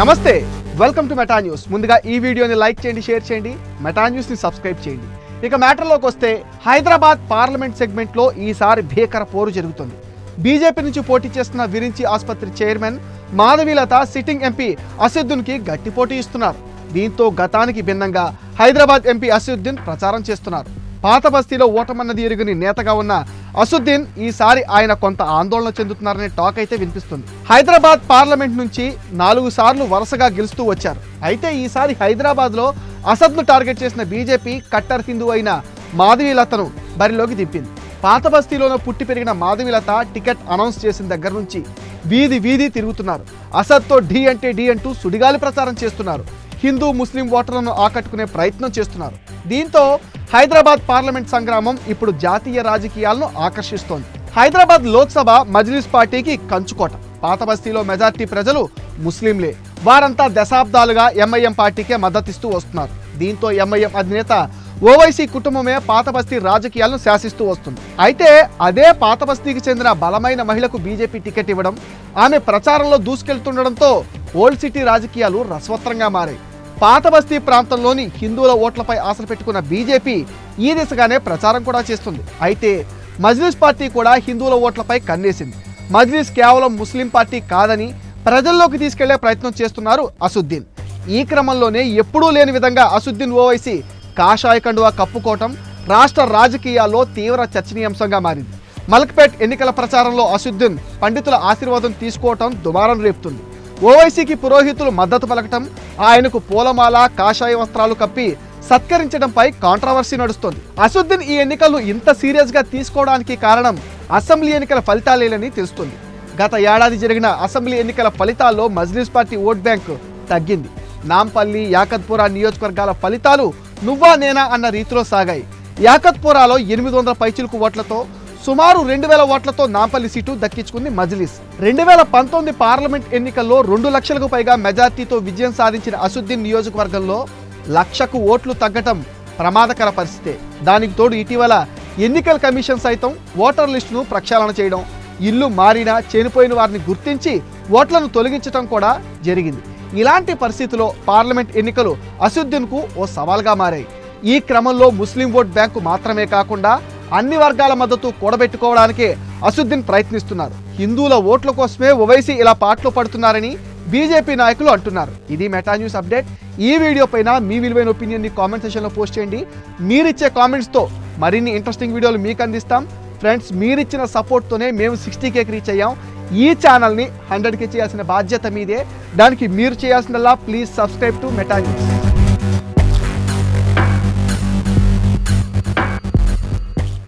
నమస్తే welcome to Meta news ముందుగా ఈ వీడియోని లైక్ చేయండి షేర్ చేయండి మెటా న్యూస్ని సబ్స్క్రైబ్ చేయండి. ఇక మ్యాటర్లోకి వస్తే హైదరాబాద్ పార్లమెంట్ సెగ్మెంట్లో ఈసారి భీకర పోరు జరుగుతుంది. బీజేపీ నుంచి పోటీ చేస్తున్న విరించి ఆసుపత్రి చైర్మన్ మాధవీలత సిట్టింగ్ ఎంపీ అసదుద్దీన్కి గట్టి పోటీ ఇస్తున్నారు. దీంతో గతానికి భిన్నంగా హైదరాబాద్ ఎంపీ అసిద్దున్ ప్రచారం చేస్తున్నారు. పాత బస్తీలో ఓటమన్నది ఎరుగని నేతగా ఉన్న అసుద్దీన్ ఈసారి ఆయన కొంత ఆందోళన చెందుతున్నారనే టాక్ అయితే వినిపిస్తుంది. హైదరాబాద్ పార్లమెంట్ నుంచి నాలుగు సార్లు వరుసగా గెలుస్తూ వచ్చారు. అయితే ఈసారి హైదరాబాద్లో అసద్ను టార్గెట్ చేసిన బీజేపీ కట్టర్ హిందూ అయిన మాధవీలతను బరిలోకి దింపింది. పాత బస్తీలోనే పుట్టి పెరిగిన మాధవీలత టికెట్ అనౌన్స్ చేసిన దగ్గర నుంచి వీధి వీధి తిరుగుతున్నారు. అసద్తో ఢీ అంటే ఢీ అంటూ సుడిగాలి ప్రచారం చేస్తున్నారు. హిందూ ముస్లిం ఓటర్లను ఆకట్టుకునే ప్రయత్నం చేస్తున్నారు. దీంతో హైదరాబాద్ పార్లమెంట్ సంగ్రామం ఇప్పుడు జాతీయ రాజకీయాలను ఆకర్షిస్తోంది. హైదరాబాద్ లోక్సభ మజ్లిస్ పార్టీకి కంచుకోట. పాత బస్తీలో మెజార్టీ ప్రజలు ముస్లింలే. వారంతా దశాబ్దాలుగా ఎంఐఎం పార్టీకే మద్దతిస్తూ వస్తున్నారు. దీంతో ఎంఐఎం అధినేత ఓవైసీ కుటుంబమే పాత బస్తీ రాజకీయాలను శాసిస్తూ వస్తుంది. అయితే అదే పాత బస్తీకి చెందిన బలమైన మహిళకు బీజేపీ టికెట్ ఇవ్వడం ఆమె ప్రచారంలో దూసుకెళ్తుండడంతో ఓల్డ్ సిటీ రాజకీయాలు రసవత్రంగా మారాయి. పాత బస్తీ ప్రాంతంలోని హిందువుల ఓట్లపై ఆశలు పెట్టుకున్న బీజేపీ ఈ దిశగానే ప్రచారం కూడా చేస్తుంది. అయితే మజ్లిస్ పార్టీ కూడా హిందువుల ఓట్లపై కన్నేసింది. మజ్లిస్ కేవలం ముస్లిం పార్టీ కాదని ప్రజల్లోకి తీసుకెళ్ళే ప్రయత్నం చేస్తున్నారు అసుద్దీన్. ఈ క్రమంలోనే ఎప్పుడూ లేని విధంగా అసుద్దీన్ ఓవైసీ కాషాయ కండువా కప్పుకోవటం రాష్ట్ర రాజకీయాల్లో తీవ్ర చర్చనీయాంశంగా మారింది. మలక్పేట్ ఎన్నికల ప్రచారంలో అసుద్దీన్ పండితుల ఆశీర్వాదం తీసుకోవటం దుమారం రేపుతుంది. ఓవైసీకి పురోహితులు మద్దతు పలకటం ఆయనకు పూలమాల కాషాయ వస్త్రాలు కప్పి సత్కరించడంపై కాంట్రవర్సీ నడుస్తోంది. అసుద్దీన్ ఈ ఎన్నికలు ఇంత సీరియస్గా తీసుకోవడానికి కారణం అసెంబ్లీ ఎన్నికల ఫలితాలేనని తెలుస్తుంది. గత ఏడాది జరిగిన అసెంబ్లీ ఎన్నికల ఫలితాల్లో మజ్లిస్ పార్టీ ఓట్ బ్యాంక్ తగ్గింది. నాంపల్లి యాకత్పురా నియోజకవర్గాల ఫలితాలు నువ్వా నేనా అన్న రీతిలో సాగాయి. యాకత్పురాలో ఎనిమిది వందల పైచిలుకు ఓట్లతో సుమారు రెండు వేల ఓట్లతో నాంపల్లి సీటు దక్కించుకుంది మజ్లిస్. రెండు వేల పంతొమ్మిది పార్లమెంట్ ఎన్నికల్లో రెండు లక్షలకు పైగా మెజార్టీతో విజయం సాధించిన అసుద్దీన్ నియోజకవర్గంలో లక్షకు ఓట్లు తగ్గటం ప్రమాదకర పరిస్థితే. దానికి తోడు ఇటీవల ఎన్నికల కమిషన్ సైతం ఓటర్ లిస్టును ప్రక్షాళన చేయడం ఇల్లు మారినా చనిపోయిన వారిని గుర్తించి ఓట్లను తొలగించడం కూడా జరిగింది. ఇలాంటి పరిస్థితిలో పార్లమెంట్ ఎన్నికలు అసుద్దీన్కు ఓ సవాల్గా మారాయి. ఈ క్రమంలో ముస్లిం ఓట్ బ్యాంకు మాత్రమే కాకుండా అన్ని వర్గాల మద్దతు కూడబెట్టుకోవడానికి అసుద్దీన్ ప్రయత్నిస్తున్నారు. హిందువుల ఓట్ల కోసమే ఓవైసీ ఇలా పాటలు పడుతున్నారని బీజేపీ నాయకులు అంటున్నారు. ఇది మెటా న్యూస్ అప్డేట్. ఈ వీడియో పైన మీ విలువైన ఒపీనియన్ని కామెంట్ సెషన్లో పోస్ట్ చేయండి. మీరిచ్చే కామెంట్స్తో మరిన్ని ఇంట్రెస్టింగ్ వీడియోలు మీకు అందిస్తాం. ఫ్రెండ్స్ మీరిచ్చిన సపోర్ట్తోనే మేము సిక్స్టీ కేకి రీచ్ అయ్యాం. ఈ ఛానల్ని హండ్రెడ్కి చేయాల్సిన బాధ్యత మీదే. దానికి మీరు చేయాల్సిందల్లా please subscribe to Meta news